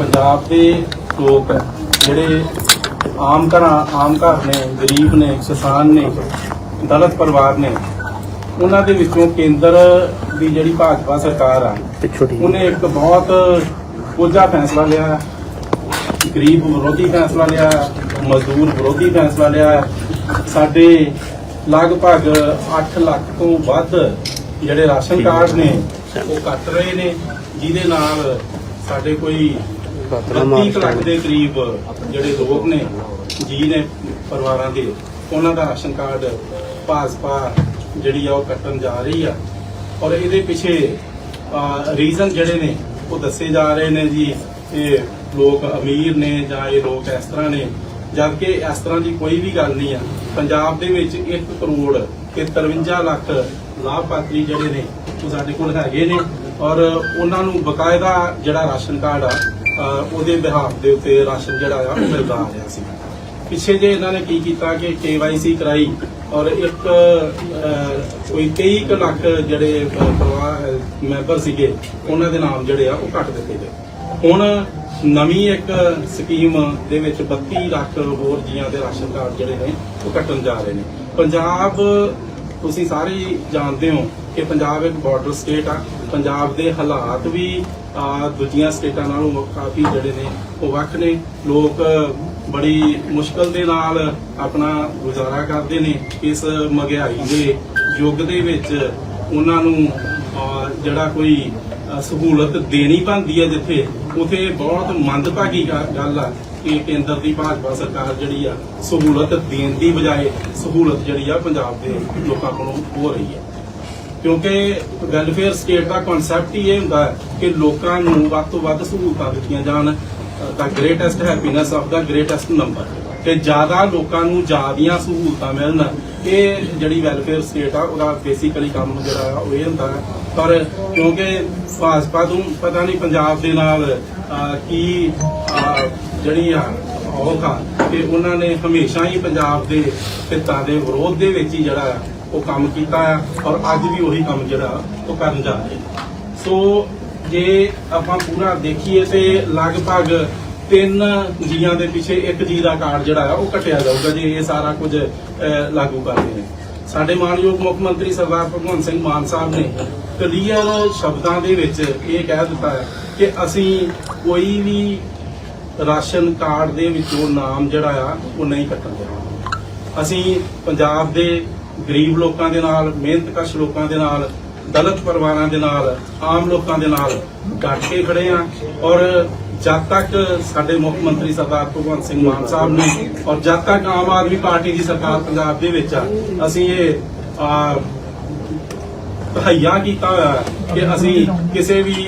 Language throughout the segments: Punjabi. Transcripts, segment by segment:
ਪੰਜਾਬ ਦੇ ਲੋਕ ਜਿਹੜੇ ਆਮ ਘਰਾਂ, ਆਮ ਘਰ ਨੇ, ਗਰੀਬ ਨੇ, ਕਿਸਾਨ ਨੇ, ਦਲਿਤ ਪਰਿਵਾਰ ਨੇ, ਉਹਨਾਂ ਦੇ ਵਿੱਚੋਂ ਕੇਂਦਰ ਦੀ ਜਿਹੜੀ ਭਾਜਪਾ ਸਰਕਾਰ ਆ, ਉਹਨੇ ਇੱਕ ਬਹੁਤ ਕੋਝਾ ਫੈਸਲਾ ਲਿਆ, ਗਰੀਬ ਵਿਰੋਧੀ ਫੈਸਲਾ ਲਿਆ, ਮਜ਼ਦੂਰ ਵਿਰੋਧੀ ਫੈਸਲਾ ਲਿਆ, ਸਾਡੇ ਲਗਭਗ 8 ਲੱਖ ਤੋਂ ਵੱਧ ਜਿਹੜੇ ਰਾਸ਼ਨ ਕਾਰਡ ਨੇ, ਉਹ ਕੱਟ ਰਹੇ ਨੇ, ਜਿਹਦੇ ਨਾਲ ਸਾਡੇ ਕੋਈ 32 ਕੁ ਲੱਖ ਦੇ ਕਰੀਬ ਜਿਹੜੇ ਲੋਕ ਨੇ ਜੀ ਨੇ ਪਰਿਵਾਰਾਂ ਦੇ ਉਹਨਾਂ ਦਾ ਰਾਸ਼ਨ ਕਾਰਡ ਭਾਜਪਾ ਜਿਹੜੀ ਆ ਉਹ ਕੱਟਣ ਜਾ ਰਹੀ ਆ। ਔਰ ਇਹਦੇ ਪਿੱਛੇ ਰੀਜ਼ਨ ਜਿਹੜੇ ਨੇ ਉਹ ਦੱਸੇ ਜਾ ਰਹੇ ਨੇ ਜੀ ਇਹ ਲੋਕ ਅਮੀਰ ਨੇ ਜਾਂ ਇਹ ਲੋਕ ਇਸ ਤਰ੍ਹਾਂ ਨੇ। ਜਦ ਕਿ ਇਸ ਤਰ੍ਹਾਂ ਦੀ ਕੋਈ ਵੀ ਗੱਲ ਨਹੀਂ ਆ ਪੰਜਾਬ ਦੇ ਵਿੱਚ 1 ਕਰੋੜ ਤੇ 53 ਲੱਖ ਲਾਭਪਾਤਰੀ ਜਿਹੜੇ ਨੇ ਉਹ ਸਾਡੇ ਕੋਲ ਹੈਗੇ ਨੇ। ਔਰ ਉਹਨਾਂ ਨੂੰ ਬਕਾਇਦਾ ਜਿਹੜਾ ਰਾਸ਼ਨ ਕਾਰਡ ਆ ਉਹਦੇ ਬਿਹਾਫ ਦੇ ਉੱਤੇ ਰਾਸ਼ਨ ਜਿਹੜਾ ਆ ਉਹ ਮਿਲਦਾ ਆ ਰਿਹਾ ਸੀ। ਪਿੱਛੇ ਜੇ ਇਹਨਾਂ ਨੇ ਕੀ ਕੀਤਾ ਕਿ KYC ਕਰਾਈ ਔਰ ਇੱਕ ਕੋਈ 23 ਲੱਖ ਜਿਹੜੇ ਪਰਿਵਾਰ ਮੈਂਬਰ ਸੀਗੇ, ਉਹਨਾਂ ਦੇ ਨਾਮ ਜਿਹੜੇ ਆ ਉਹ ਕੱਟ ਦਿੱਤੇ ਗਏ। ਹੁਣ ਨਵੀਂ ਇੱਕ ਸਕੀਮ ਦੇ ਵਿੱਚ 32 ਲੱਖ ਹੋਰ ਜੀਆਂ ਦੇ ਰਾਸ਼ਨ ਕਾਰਡ ਜਿਹੜੇ ਨੇ, ਉਹ ਕੱਟਣ ਜਾ ਰਹੇ ਨੇ। ਪੰਜਾਬ, ਤੁਸੀਂ ਸਾਰੇ ਜਾਣਦੇ ਹੋ ਕਿ ਪੰਜਾਬ ਇੱਕ ਬਾਰਡਰ ਸਟੇਟ ਆ। ਪੰਜਾਬ ਦੇ ਹਾਲਾਤ ਵੀ ਦੂਜੀਆਂ ਸਟੇਟਾਂ ਨਾਲੋਂ ਕਾਫੀ ਜਿਹੜੇ ਨੇ, ਉਹ ਵੱਖ ਨੇ। ਲੋਕ ਬੜੀ ਮੁਸ਼ਕਲ ਦੇ ਨਾਲ ਆਪਣਾ ਗੁਜ਼ਾਰਾ ਕਰਦੇ ਨੇ ਇਸ ਮਹਿੰਗਾਈ ਦੇ ਯੁੱਗ ਦੇ ਵਿੱਚ। ਉਹਨਾਂ ਨੂੰ ਜਿਹੜਾ ਕੋਈ ਸਹੂਲਤ ਦੇਣੀ ਪੈਂਦੀ ਹੈ ਜਿੱਥੇ, ਉਥੇ ਬਹੁਤ ਮੰਦਭਾਗੀ ਗੱਲ ਆ ਕਿ ਕੇਂਦਰ ਦੀ ਭਾਜਪਾ ਸਰਕਾਰ ਜਿਹੜੀ ਆ, ਸਹੂਲਤ ਦੇਣ ਦੀ ਬਜਾਏ ਸਹੂਲਤ ਜਿਹੜੀ ਆ ਪੰਜਾਬ ਦੇ ਲੋਕਾਂ ਕੋਲੋਂ ਹੋ ਰਹੀ ਹੈ। ਕਿਉਂਕਿ ਵੈਲਫੇਅਰ ਸਟੇਟ ਦਾ ਕਨਸੈਪਟ ਹੀ ਇਹ ਹੁੰਦਾ ਕਿ ਲੋਕਾਂ ਨੂੰ ਵੱਧ ਤੋਂ ਵੱਧ ਸਹੂਲਤਾਂ ਦਿੱਤੀਆਂ ਜਾਣ। The greatest happiness of the greatest number ਤੇ ਜ਼ਿਆਦਾ ਲੋਕਾਂ ਨੂੰ ਜ਼ਿਆਦੀਆਂ ਸਹੂਲਤਾਂ ਮਿਲਣ। ਇਹ ਜਿਹੜੀ ਵੈਲਫੇਅਰ ਸਟੇਟ ਆ, ਉਹਦਾ ਬੇਸਿਕਲੀ ਕੰਮ ਜਿਹੜਾ ਆ, ਉਹ ਇਹ ਹੁੰਦਾ ਹੈ। ਪਰ ਕਿਉਂਕਿ ਭਾਜਪਾ ਨੂੰ ਪਤਾ ਨਹੀਂ ਪੰਜਾਬ ਦੇ ਨਾਲ ਕੀ ਜਿਹੜੀ ਆ ਔਖ ਆ ਕਿ ਉਹਨਾਂ ਨੇ ਹਮੇਸ਼ਾ ਹੀ ਪੰਜਾਬ ਦੇ ਹਿੱਤਾਂ ਦੇ ਵਿਰੋਧ ਦੇ ਵਿੱਚ ਹੀ ਜਿਹੜਾ ਆ ਉਹ ਕੰਮ ਕੀਤਾ ਆ ਔਰ ਅੱਜ ਵੀ ਉਹੀ ਕੰਮ ਜਿਹੜਾ ਉਹ ਕਰਨ ਜਾ ਰਹੇ। ਸੋ ਜੇ ਆਪਾਂ ਪੂਰਾ ਦੇਖੀਏ ਤੇ ਲਗਭਗ ਤਿੰਨ ਜੀਆਂ ਦੇ ਪਿੱਛੇ ਇੱਕ ਜੀ ਦਾ ਕਾਰਡ ਜਿਹੜਾ ਆ ਉਹ ਕੱਟਿਆ ਜਾਊਗਾ ਜੇ ਇਹ ਸਾਰਾ ਕੁਝ ਲਾਗੂ ਕਰਦੇ ਨੇ। ਸਾਡੇ ਮਾਨਯੋਗ ਮੁੱਖ ਮੰਤਰੀ ਸਰਦਾਰ ਭਗਵੰਤ ਸਿੰਘ ਮਾਨ ਸਾਹਿਬ ਨੇ ਕਲੀਅਰ ਸ਼ਬਦਾਂ ਦੇ ਵਿੱਚ ਇਹ ਕਹਿ ਦਿੱਤਾ ਹੈ ਕਿ ਅਸੀਂ ਕੋਈ ਵੀ ਰਾਸ਼ਨ ਕਾਰਡ ਦੇ ਵਿੱਚੋਂ ਨਾਮ ਜਿਹੜਾ ਆ ਉਹ ਨਹੀਂ ਕੱਟਣ ਦੇਣਾ। ਅਸੀਂ ਪੰਜਾਬ ਦੇ ਗਰੀਬ ਲੋਕਾਂ ਦੇ ਨਾਲ, ਮਿਹਨਤਕਸ਼ ਲੋਕਾਂ ਦੇ ਨਾਲ, ਦਲਿਤ ਪਰਿਵਾਰਾਂ ਦੇ ਨਾਲ, ਆਮ ਲੋਕਾਂ ਦੇ ਨਾਲ ਡਟ ਕੇ ਖੜੇ ਆ। ਔਰ ਜਦ ਤੱਕ ਸਾਡੇ ਮੁੱਖ ਮੰਤਰੀ ਸਰਦਾਰ ਭਗਵੰਤ ਸਿੰਘ ਮਾਨ ਸਾਹਿਬ ਨੇ ਔਰ ਜਦ ਤੱਕ ਆਮ ਆਦਮੀ ਪਾਰਟੀ ਦੀ ਸਰਕਾਰ ਪੰਜਾਬ ਦੇ ਵਿੱਚ ਆ, ਅਸੀਂ ਇਹ ਤਹਈਆ ਕੀਤਾ ਹੋਇਆ ਕਿ ਅਸੀਂ ਕਿਸੇ ਵੀ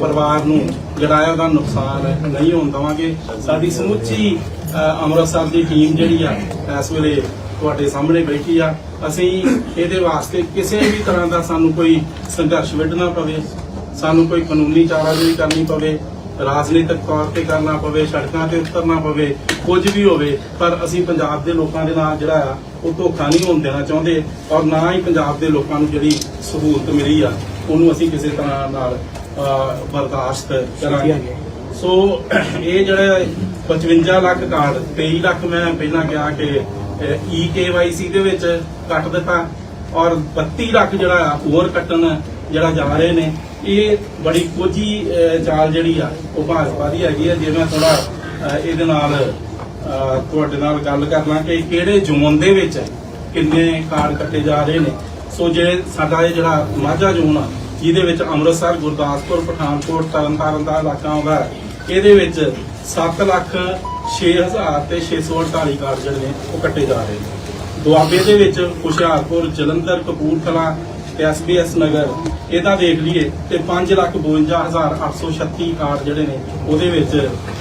ਪਰਿਵਾਰ ਨੂੰ ਜਿਹੜਾ ਹੈ ਉਹਦਾ ਨੁਕਸਾਨ ਨਹੀਂ ਹੋਣ ਦੇਵਾਂਗੇ। ਸਾਡੀ ਸਮੁੱਚੀ ਅੰਮ੍ਰਿਤਸਰ ਦੀ ਟੀਮ ਜਿਹੜੀ ਆ, ਇਸ ਵੇਲੇ ਤੁਹਾਡੇ ਸਾਹਮਣੇ ਬੈਠੀ ਆ। ਅਸੀਂ ਇਹਦੇ ਵਾਸਤੇ ਕਿਸੇ ਵੀ ਤਰ੍ਹਾਂ ਦਾ ਸਾਨੂੰ ਕੋਈ ਸੰਘਰਸ਼ ਵਿੱਢਣਾ ਪਵੇ ਸਾਨੂੰ ਕੋਈ ਕਾਨੂੰਨੀ ਚਾਰਾਜੋਈ ਕਰਨੀ ਪਵੇ ਰਾਜਨੀਤਿਕ ਤੌਰ ਤੇ ਕਰਨਾ ਪਵੇ ਸੜਕਾਂ ਤੇ ਉਤਰਨਾ ਪਵੇ ਕੁਝ ਵੀ ਹੋਵੇ ਪਰ ਅਸੀਂ ਪੰਜਾਬ ਦੇ ਲੋਕਾਂ ਦੇ ਨਾਲ ਜਿਹੜਾ ਆ ਉਹ ਧੋਖਾ ਨਹੀਂ ਹੋਣ ਦੇਣਾ ਚਾਹੁੰਦੇ ਔਰ ਨਾ ਹੀ ਪੰਜਾਬ ਦੇ ਲੋਕਾਂ ਨੂੰ ਜਿਹੜੀ ਸਹੂਲਤ ਮਿਲੀ ਆ ਉਹਨੂੰ ਅਸੀਂ ਕਿਸੇ ਤਰ੍ਹਾਂ ਨਾਲ ਬਰਦਾਸ਼ਤ ਕਰਾਂਗੇ। ਸੋ ਇਹ ਜਿਹੜਾ 55 ਲੱਖ ਕਾਰਡ 23 ਲੱਖ ਮੈਂ ਪਹਿਲਾਂ ਕਿਹਾ ਕਿ ਈ ਕੇਵਾਈਸੀ ਦੇ ਵਿੱਚ ਕੱਟ ਦਿੱਤਾ ਔਰ 32 ਲੱਖ ਜਿਹੜਾ ਹੋਰ ਕੱਟਣ ਜਿਹੜਾ ਜਾ ਰਹੇ ਨੇ ਇਹ ਬੜੀ ਕੋਝੀ ਅਹ, ਚਾਲ ਜਿਹੜੀ ਆ ਉਹ ਭਾਜਪਾ ਦੀ ਹੈਗੀ ਆ। ਜੇ ਮੈਂ ਥੋੜਾ ਇਹਦੇ ਨਾਲ ਤੁਹਾਡੇ ਨਾਲ ਗੱਲ ਕਰ ਲਾਂ ਕਿ ਕਿਹੜੇ ਜ਼ੋਨ ਦੇ ਵਿੱਚ ਕਿੰਨੇ ਕਾਰਡ ਕੱਟੇ ਜਾ ਰਹੇ ਨੇ। ਸੋ ਜੇ ਸਾਡਾ ਇਹ ਜਿਹੜਾ ਮਾਝਾ ਜ਼ੋਨ ਆ ਜਿਹਦੇ ਵਿੱਚ ਅੰਮ੍ਰਿਤਸਰ ਗੁਰਦਾਸਪੁਰ ਪਠਾਨਕੋਟ ਤਰਨਤਾਰਨ ਦਾ ਇਲਾਕਾ ਆਉਂਦਾ ਇਹਦੇ ਵਿੱਚ 7 ਲੱਖ 6000 ਤੇ 648 ਕਾਰਡ ਜਿਹੜੇ ਨੇ ਉਹ ਕੱਟੇ ਜਾ ਰਹੇ ਨੇ। ਦੁਆਬੇ ਦੇ ਵਿੱਚ ਹੁਸ਼ਿਆਰਪੁਰ, ਜਲੰਧਰ, ਕਪੂਰਥਲਾ ਤੇ ਐਸਬੀਐਸ ਨਗਰ, ਇਹਦਾ ਦੇਖ ਲਈਏ ਤੇ 552836 ਕਾਰਡ ਜਿਹੜੇ ਨੇ, ਉਹਦੇ ਵਿੱਚ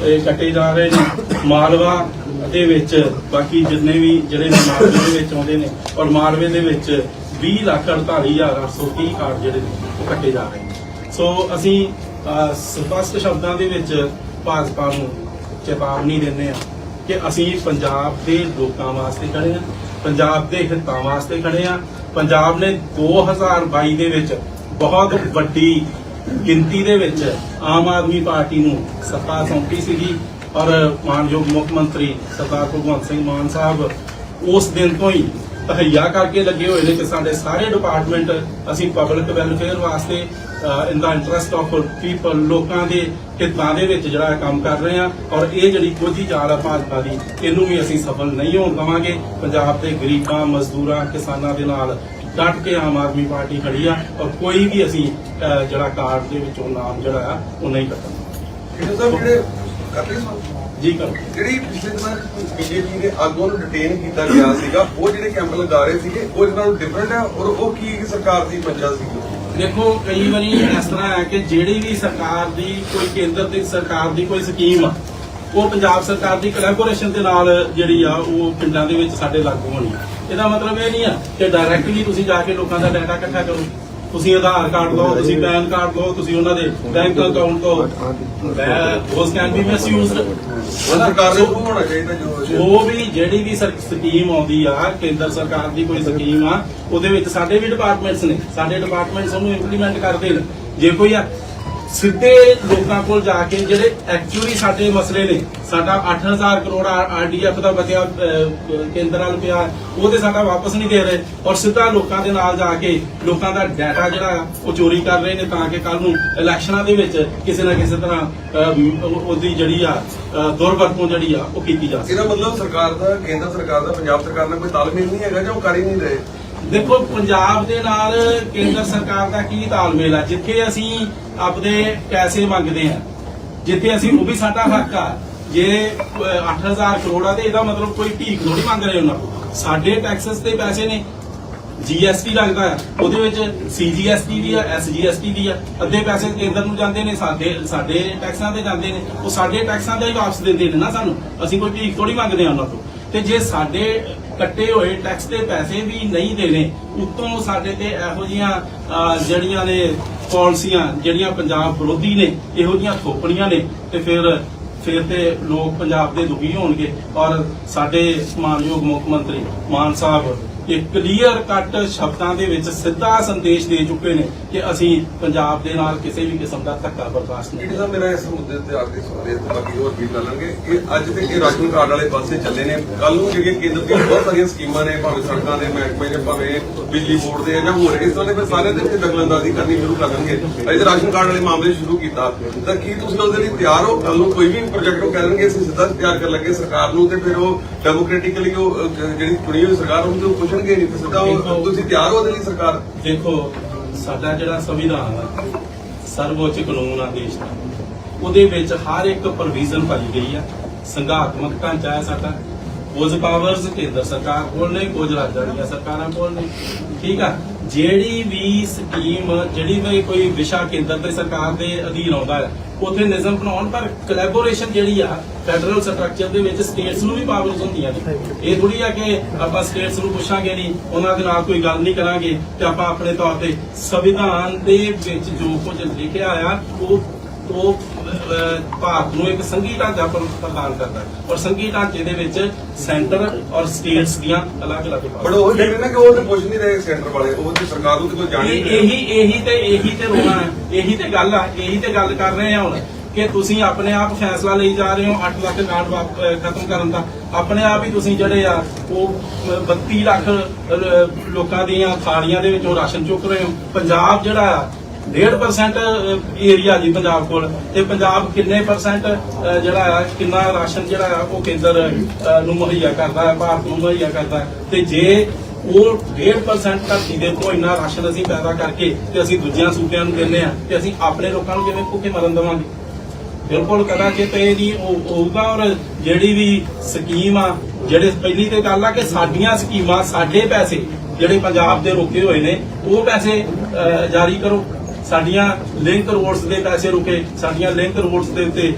ਇਹ ਕੱਟੇ ਜਾ ਰਹੇ ਨੇ। ਮਾਲਵਾ ਦੇ ਵਿੱਚ ਬਾਕੀ ਜਿੰਨੇ ਵੀ ਜਿਹੜੇ ਨੇ ਮਾਲਵੇ ਦੇ ਵਿੱਚ ਆਉਂਦੇ ਨੇ, ਔਰ ਮਾਲਵੇ ਦੇ ਵਿੱਚ 20 ਲੱਖ 48830 ਕਾਰਡ ਜਿਹੜੇ ਨੇ, ਉਹ ਕੱਟੇ ਜਾ ਰਹੇ ਨੇ। ਸੋ ਅਸੀਂ ਸਪਸ਼ਟ ਸ਼ਬਦਾਂ ਦੇ ਵਿੱਚ ਭਾਜਪਾ ਨੂੰ ਚੇਤਾਵਨੀ ਦਿੰਦੇ ਆ ਕਿ ਅਸੀਂ ਪੰਜਾਬ ਦੇ ਲੋਕਾਂ ਵਾਸਤੇ ਖੜੇ ਆ, ਪੰਜਾਬ ਦੇ ਹਿੱਤਾਂ ਵਾਸਤੇ ਖੜੇ ਆ। ਪੰਜਾਬ ਨੇ 2022 ਦੇ ਵਿੱਚ ਬਹੁਤ ਵੱਡੀ ਗਿਣਤੀ ਦੇ ਵਿੱਚ ਆਮ ਆਦਮੀ ਪਾਰਟੀ ਨੂੰ ਸੱਤਾ ਸੌਂਪੀ ਸੀਗੀ ਔਰ ਮਾਨਯੋਗ ਮੁੱਖ ਮੰਤਰੀ ਸਰਦਾਰ ਭਗਵੰਤ ਸਿੰਘ ਮਾਨ ਸਾਹਿਬ ਉਸ ਦਿਨ ਤੋਂ ਹੀ ਤਹਈਆ ਕਰਕੇ ਲੱਗੇ ਹੋਏ ਨੇ ਕਿ ਸਾਡੇ ਸਾਰੇ ਡਿਪਾਰਟਮੈਂਟ ਅਸੀਂ ਪਬਲਿਕ ਵੈਲਫੇਅਰ ਵਾਸਤੇ in the interest of people ਲੋਕਾਂ ਦੇ ਹਿੱਤਾਂ ਦੇ ਵਿੱਚ ਜਿਹੜਾ ਕੰਮ ਕਰ ਰਹੇ ਆ ਔਰ ਇਹ ਜਿਹੜੀ ਕੋਝੀ ਚਾਲ ਆ ਭਾਜਪਾ ਦੀ ਇਹਨੂੰ ਵੀ ਅਸੀਂ ਸਫਲ ਨਹੀਂ ਹੋਣ ਦਵਾਂਗੇ। ਪੰਜਾਬ ਦੇ ਗਰੀਬਾਂ ਮਜ਼ਦੂਰਾਂ ਕਿਸਾਨਾਂ ਦੇ ਨਾਲ ਡਟ ਕੇ ਆਮ ਆਦਮੀ ਪਾਰਟੀ ਖੜੀ ਆ ਔਰ ਕੋਈ ਵੀ ਅਸੀਂ ਜਿਹੜਾ ਕਾਰਡ ਦੇ ਵਿੱਚੋਂ ਨਾਮ ਜਿਹੜਾ ਆ ਉਹ ਨਹੀਂ ਕੱਟਣਾ ਜੀ ਕਰੋ ਜਿਹੜੀ ਪਿਛਲੇ ਦਿਨਾਂ ਬੀਜੇਪੀ ਦੇ ਆਗੂਆਂ ਨੂੰ ਡਿਟੇਨ ਕੀਤਾ ਗਿਆ ਸੀਗਾ ਉਹ ਜਿਹੜੇ ਕੈਂਪ ਲਗਾ ਰਹੇ ਸੀਗੇ ਉਹ ਇਹਨਾਂ ਨੂੰ ਡਿਫਰੈਂਟ ਹੈ ਔਰ ਉਹ ਕੀ ਸਰਕਾਰ ਦੀ ਮੰਜਾ ਸੀ ਦੇਖੋ, ਕਈ ਵਾਰੀ ਇਸ ਤਰ੍ਹਾਂ ਹੈ ਕਿ ਜਿਹੜੀ ਵੀ ਸਰਕਾਰ ਦੀ ਕੋਈ ਕੇਂਦਰ ਦੀ ਸਰਕਾਰ ਦੀ ਕੋਈ ਸਕੀਮ ਆ, ਉਹ ਪੰਜਾਬ ਸਰਕਾਰ ਦੀ ਕੋਲੈਬੋਰੇਸ਼ਨ ਦੇ ਨਾਲ ਜਿਹੜੀ ਆ, ਉਹ ਪਿੰਡਾਂ ਦੇ ਵਿੱਚ ਸਾਡੇ ਲਾਗੂ ਹੋਣੀ ਆ। ਇਹਦਾ ਮਤਲਬ ਇਹ ਨਹੀਂ ਆ ਕਿ ਡਾਇਰੈਕਟਲੀ ਤੁਸੀਂ ਜਾ ਕੇ ਲੋਕਾਂ ਦਾ ਡਾਟਾ ਇਕੱਠਾ ਕਰੋ ਤੁਸੀਂ ਆਧਾਰ ਕਾਰਡ ਲਓ ਤੁਸੀਂ ਪੈਨ ਕਾਰਡ ਲਓ ਤੁਸੀਂ ਉਹਨਾਂ ਦੇ ਬੈਂਕ ਅਕਾਊਂਟ ਤੋਂ ਉਸ ਕੈਨ ਬੀ ਮਿਸਯੂਜ਼ਡ ਸਰਕਾਰ ਨੂੰ ਹੋਣਾ ਚਾਹੀਦਾ ਜੋ ਵੀ ਜਿਹੜੀ ਵੀ ਸਕੀਮ ਆਉਂਦੀ ਆ ਕੇਂਦਰ ਸਰਕਾਰ ਦੀ ਕੋਈ ਸਕੀਮ ਆ ਉਹਦੇ ਵਿੱਚ ਸਾਡੇ ਵੀ ਡਿਪਾਰਟਮੈਂਟਸ ਨੇ। ਸਾਡੇ ਡਿਪਾਰਟਮੈਂਟਸ ਉਹਨੂੰ ਇੰਪਲੀਮੈਂਟ ਕਰਦੇ ਨੇ ਜੇ ਕੋਈ ਆ ਸਿੱਧੇ ਲੋਕਾਂ ਕੋਲ ਜਾ ਕੇ ਜਿਹੜੇ ਐਕਚੁਅਲੀ ਸਾਡੇ ਮਸਲੇ ਨੇ ਸਾਡਾ 8000 ਕਰੋੜ ਆਰਡੀਐਫ ਦਾ ਬਚਿਆ ਅਹ, ਕੇਂਦਰ ਪਿਆ ਉਹ ਤੇ ਸਾਡਾ ਵਾਪਸ ਨਹੀਂ ਦੇ ਰਹੇ। ਔਰ ਸਿੱਧਾ ਲੋਕਾਂ ਦੇ ਨਾਲ ਜਾ ਕੇ ਲੋਕਾਂ ਦਾ ਡਾਟਾ ਜਿਹੜਾ ਉਹ ਚੋਰੀ ਕਰ ਰਹੇ ਨੇ ਤਾਂ ਕਿ ਕੱਲ ਨੂੰ ਇਲੈਕਸ਼ਨਾਂ ਦੇ ਵਿੱਚ ਕਿਸੇ ਨਾ ਕਿਸੇ ਤਰ੍ਹਾਂ ਉਹਦੀ ਜਿਹੜੀ ਆ ਦੁਰਵਰਤੋਂ ਜਿਹੜੀ ਆ ਉਹ ਕੀਤੀ ਜਾ ਸਕੇ ਇਹਦਾ ਮਤਲਬ ਸਰਕਾਰ ਦਾ ਕੇਂਦਰ ਸਰਕਾਰ ਦਾ ਪੰਜਾਬ ਸਰਕਾਰ ਨਾਲ ਕੋਈ ਤਾਲਮੇਲ ਨਹੀਂ ਹੈਗਾ ਜਾਂ ਉਹ ਕਰ ਹੀ ਨਹੀਂ ਰਹੇ? ਦੇਖੋ ਪੰਜਾਬ ਦੇ ਨਾਲ ਕੇਂਦਰ ਸਰਕਾਰ ਦਾ ਕੀ ਤਾਲਮੇਲ ਆ? ਜਿੱਥੇ ਅਸੀਂ ਆਪਦੇ ਪੈਸੇ ਮੰਗਦੇ ਆ ਜਿੱਥੇ ਅਸੀਂ ਉਹ ਵੀ ਸਾਡਾ ਹੱਕ ਆ। ਜੇ ਅਹ, 8000 ਕਰੋੜ ਆ ਤੇ ਇਹਦਾ ਮਤਲਬ ਕੋਈ ਭੀਖ ਥੋੜੀ ਮੰਗ ਰਹੇ ਉਹਨਾਂ ਕੋਲ। ਸਾਡੇ ਟੈਕਸਸ ਤੇ ਪੈਸੇ ਨੇ। ਜੀਐਸਟੀ ਲੱਗਦਾ ਆ। ਉਹਦੇ ਵਿੱਚ ਸੀਜੀਐਸਟੀ ਵੀ ਆ ਐਸਜੀਐਸਟੀ ਵੀ ਆ। ਅੱਧੇ ਪੈਸੇ ਕੇਂਦਰ ਨੂੰ ਜਾਂਦੇ ਨੇ ਸਾਡੇ ਸਾਡੇ ਟੈਕਸਾਂ ਤੇ ਜਾਂਦੇ ਨੇ। ਉਹ ਸਾਡੇ ਟੈਕਸਾਂ ਦਾ ਹੀ ਵਾਪਸ ਦਿੰਦੇ ਨੇ ਨਾ ਸਾਨੂੰ। ਅਸੀਂ ਕੋਈ ਭੀਖ ਥੋੜੀ ਮੰਗਦੇ ਆ ਉਹਨਾਂ ਤੋਂ ਤੇ ਜੇ ਸਾਡੇ ਕੱਟੇ ਹੋਏ ਟੈਕਸ ਦੇ ਪੈਸੇ ਵੀ ਨਹੀਂ ਦੇਣੇ। ਉਤੋਂ ਸਾਡੇ ਤੇ ਇਹੋ ਜੀਆਂ ਜਿਹੜੀਆਂ ਨੇ ਪਾਲਿਸੀਆਂ, ਜਿਹੜੀਆਂ ਪੰਜਾਬ ਵਿਰੋਧੀ ਨੇ, ਇਹੋ ਜੀਆਂ ਥੋਪਣੀਆਂ ਨੇ ਤੇ ਫਿਰ ਫਿਰ ਤੇ ਲੋਕ ਪੰਜਾਬ ਦੇ ਦੁਖੀ ਹੋਣਗੇ। ਔਰ ਸਾਡੇ ਮਾਨਯੋਗ ਮੁੱਖ ਮੰਤਰੀ ਮਾਨ ਸਾਹਿਬ ਇਹ ਕਲੀਅਰ ਕੱਟ ਸ਼ਬਦਾਂ ਦੇ ਵਿੱਚ ਸਿੱਧਾ ਸੰਦੇਸ਼ ਦੇ ਚੁੱਕੇ ਨੇ ਕਿ ਅਸੀਂ ਪੰਜਾਬ ਦੇ ਨਾਲ ਕਿਸੇ ਵੀ ਕਿਸਮ ਦਾ ਧੱਕਾ ਬਰਦਾਸ਼ਤ ਨਹੀਂ ਜਿਹੜੀ ਮੇਰਾ ਇਸ ਮੁੱਦੇ ਤੇ ਆਖਰੀ ਸਵਾਲ ਹੈ ਬਾਕੀ ਹੋਰ ਵੀ ਲਾਂਗੇ ਇਹ ਅੱਜ ਤੇ ਇਹ ਰਾਸ਼ਨ ਕਾਰਡ ਵਾਲੇ ਪਾਸੇ ਚੱਲੇ ਨੇ। ਕੱਲ ਨੂੰ ਜਿਹੜੀਆਂ ਕੇਂਦਰ ਦੀਆਂ ਬਹੁਤ ਸਾਰੀਆਂ ਸਕੀਮਾਂ ਨੇ, ਭਾਵੇਂ ਸੜਕਾਂ ਦੇ ਮਹਿਕਮੇ ਨੇ, ਭਾਵੇਂ ਬਿਜਲੀ ਬੋਰਡ ਦੇ ਜਾਂ ਹੋਰ ਇਸ ਤਰ੍ਹਾਂ ਦੇ ਫਿਰ ਸਾਰੇ ਦੇ ਉੱਤੇ ਦਖਲਅੰਦਾਜ਼ੀ ਕਰਨੀ ਸ਼ੁਰੂ ਕਰ ਦੇਣਗੇ। ਅੱਜ ਰਾਸ਼ਨ ਕਾਰਡ ਵਾਲੇ ਮਾਮਲੇ ਸ਼ੁਰੂ ਕੀਤਾ। ਤਾਂ ਕੀ ਤੁਸੀਂ ਉਹਦੇ ਲਈ ਤਿਆਰ ਹੋ? ਕੱਲ ਨੂੰ ਕੋਈ ਵੀ ਪ੍ਰੋਜੈਕਟ ਉਹ ਕਹਿ ਅਸੀਂ ਸਿੱਧਾ ਤਿਆਰ ਕਰ ਲੱਗੇ ਸਰਕਾਰ ਨੂੰ ਤੇ ਫਿਰ ਉਹ ਡੈਮੋਕ੍ਰੈਟਿਕਲੀ ਉਹ ਜਿਹੜੀ ਚੁਣੀ ਹੋਈ ਸਰਕਾਰ, ਉਹਨੂੰ ਤੇ ਪੁੱਛਣਗੇ ਨਹੀਂ ਤੇ ਸਿੱਧਾ ਉਹ- ਤੁਸੀਂ ਤਿਆਰ ਹੋ ਉਹਦੇ ਲਈ ਸਰਕਾਰ? ਦੇਖੋ ਸਾਡਾ ਜਿਹੜਾ ਸੰਵਿਧਾਨ ਆ ਸਰਵਉੱਚ ਕਾਨੂੰਨ ਆ ਦੇਸ਼ ਦਾ ਉਹਦੇ ਵਿੱਚ ਹਰ ਇੱਕ ਪ੍ਰੋਵੀਜ਼ਨ ਪਾਈ ਗਈ ਆ। ਸੰਘਾਤਮਕ ਢਾਂਚਾ ਹੈ ਸਾਡਾ। ਕੁਝ ਪਾਵਰਸ ਕੇਂਦਰ ਸਰਕਾਰ ਕੋਲ ਨੇ ਕੁਝ ਰਾਜਾਂ ਦੀਆਂ ਸਰਕਾਰਾਂ ਕੋਲ ਨੇ। ਠੀਕ ਆ? ਜਿਹੜੀ ਵੀ ਸਕੀਮ ਜਿਹੜੀ ਵੀ ਕੋਈ ਵਿਸ਼ਾ ਕੇਂਦਰ ਤੇ ਸਰਕਾਰ ਦੇ ਅਧੀਨ ਆਉਂਦਾ ਹੈ, ਉਥੇ ਨਿਯਮ ਬਣਾਉਣ, ਪਰ ਕੋਲੈਬੋਰੇਸ਼ਨ ਜਿਹੜੀ ਆ ਫੈਡਰਲ ਸਟਰਕਚਰ ਦੇ ਵਿੱਚ ਸਟੇਟਸ ਨੂੰ ਵੀ ਪਾਵਰਸ ਹੁੰਦੀਆਂ ਨੇ। ਇਹ ਥੋੜੀ ਆ ਕਿ ਆਪਾਂ ਸਟੇਟਸ ਨੂੰ ਪੁੱਛਾਂਗੇ ਨਹੀਂ ਉਹਨਾਂ ਦੇ ਨਾਲ ਕੋਈ ਗੱਲ ਨਹੀਂ ਕਰਾਂਗੇ, ਤੇ ਆਪਾਂ ਆਪਣੇ ਤੌਰ ਤੇ ਸੰਵਿਧਾਨ ਦੇ ਵਿੱਚ ਜੋ ਕੁਝ ਲਿਖਿਆ ਆ, ਉਹ ਉਹ ਭਾਰਤ ਨੂੰ ਇੱਕ ਸੰਘੀ ਢਾਂਚਾ ਪ੍ਰਦਾਨ ਕਰਦਾ ਔਰ ਸੰਘੀ ਢਾਂਚੇ ਦੇ ਵਿੱਚ ਸੈਂਟਰ ਔਰ ਸਟੇਟਸ ਦੀਆਂ ਅਲੱਗ-ਅਲੱਗ ਬਟ ਉਹ ਜਿਹੜੇ ਨਾ ਕਿ ਉਹ ਤੇ ਪੁੱਛ ਨਹੀਂ ਰਹੇ ਸੈਂਟਰ ਵਾਲੇ ਉਹ ਤੇ ਸਰਕਾਰ ਨੂੰ ਤੇ ਕੋਈ ਜਾਣ ਇਹ-। ਇਹੀ ਇਹੀ ਤੇ ਇਹੀ ਤੇ ਰੋਣਾ ਹੈ। ਇਹੀ ਤੇ ਗੱਲ ਆ ਇਹੀ ਤੇ ਗੱਲ ਕਰ ਰਹੇ ਆ ਹੁਣ ਕਿ ਤੁਸੀਂ ਆਪਣੇ ਆਪ ਫੈਸਲਾ ਲਈ ਜਾ ਰਹੇ ਹੋ 8 ਲੱਖ ਕਾਰਡ ਵਾਪ- ਅਹ ਖਤਮ ਕਰਨ ਦਾ। ਆਪਣੇ ਆਪ ਹੀ ਤੁਸੀਂ ਜਿਹੜੇ ਆ ਉਹ ਅਹ 32 ਲੱਖ ਅਹ, ਲੋਕਾਂ ਦੀਆਂ ਥਾਲੀਆਂ ਦੇ ਵਿੱਚੋਂ ਰਾਸ਼ਨ ਚੁੱਕ ਰਹੇ ਹੋ। ਪੰਜਾਬ ਜਿਹੜਾ ਆ 1.5% ਏਰੀਆ ਜੀ ਪੰਜਾਬ ਕੋਲ। ਤੇ ਪੰਜਾਬ ਕਿੰਨੇ ਪਰਸੈਂਟ ਜਿਹੜਾ ਆ, ਕਿੰਨਾ ਰਾਸ਼ਨ ਜਿਹੜਾ ਆ, ਉਹ ਕੇਂਦਰ ਨੂੰ ਮੁਹੱਈਆ ਕਰਦਾ ਹੈ, ਭਾਰਤ ਨੂੰ ਮੁਹੱਈਆ ਕਰਦਾ ਹੈ। ਤੇ ਜੇ ਉਹ 1.5% ਧਰਤੀ ਦੇ ਉੱਤੋਂ ਇੰਨਾ ਰਾਸ਼ਨ ਅਸੀਂ ਪੈਦਾ ਕਰਕੇ ਤੇ ਅਸੀਂ ਦੂਜਿਆਂ ਸੂਬਿਆਂ ਨੂੰ ਦਿੰਦੇ ਆ ਤੇ ਅਸੀਂ ਆਪਣੇ ਲੋਕਾਂ ਨੂੰ ਕਿਵੇਂ ਭੁੱਖੇ ਮਰਨ ਦੇਵਾਂਗੇ? ਬਿਲਕੁਲ ਕਦਾਚਿਤ ਇਹ ਨਹੀਂ ਹੋਊਗਾ, ਔਰ ਜਿਹੜੀ ਵੀ ਸਕੀਮ ਆ, ਜਿਹੜੇ ਪਹਿਲੀ ਤੇ ਗੱਲ ਆ ਕਿ ਸਾਡੀਆਂ ਸਕੀਮਾਂ, ਸਾਡੇ ਪੈਸੇ ਜਿਹੜੇ ਪੰਜਾਬ ਦੇ ਰੋਕੇ ਹੋਏ ਨੇ, ਉਹ ਪੈਸੇ ਜਾਰੀ ਕਰੋ। ਸਾਡੀਆਂ ਲਿੰਕ ਰੋਡਸ ਦੇ ਪੈਸੇ ਰੁਕੇ ਸਾਡੀਆਂ ਲਿੰਕ ਰੋਡਸ ਦੇ ਉੱਤੇ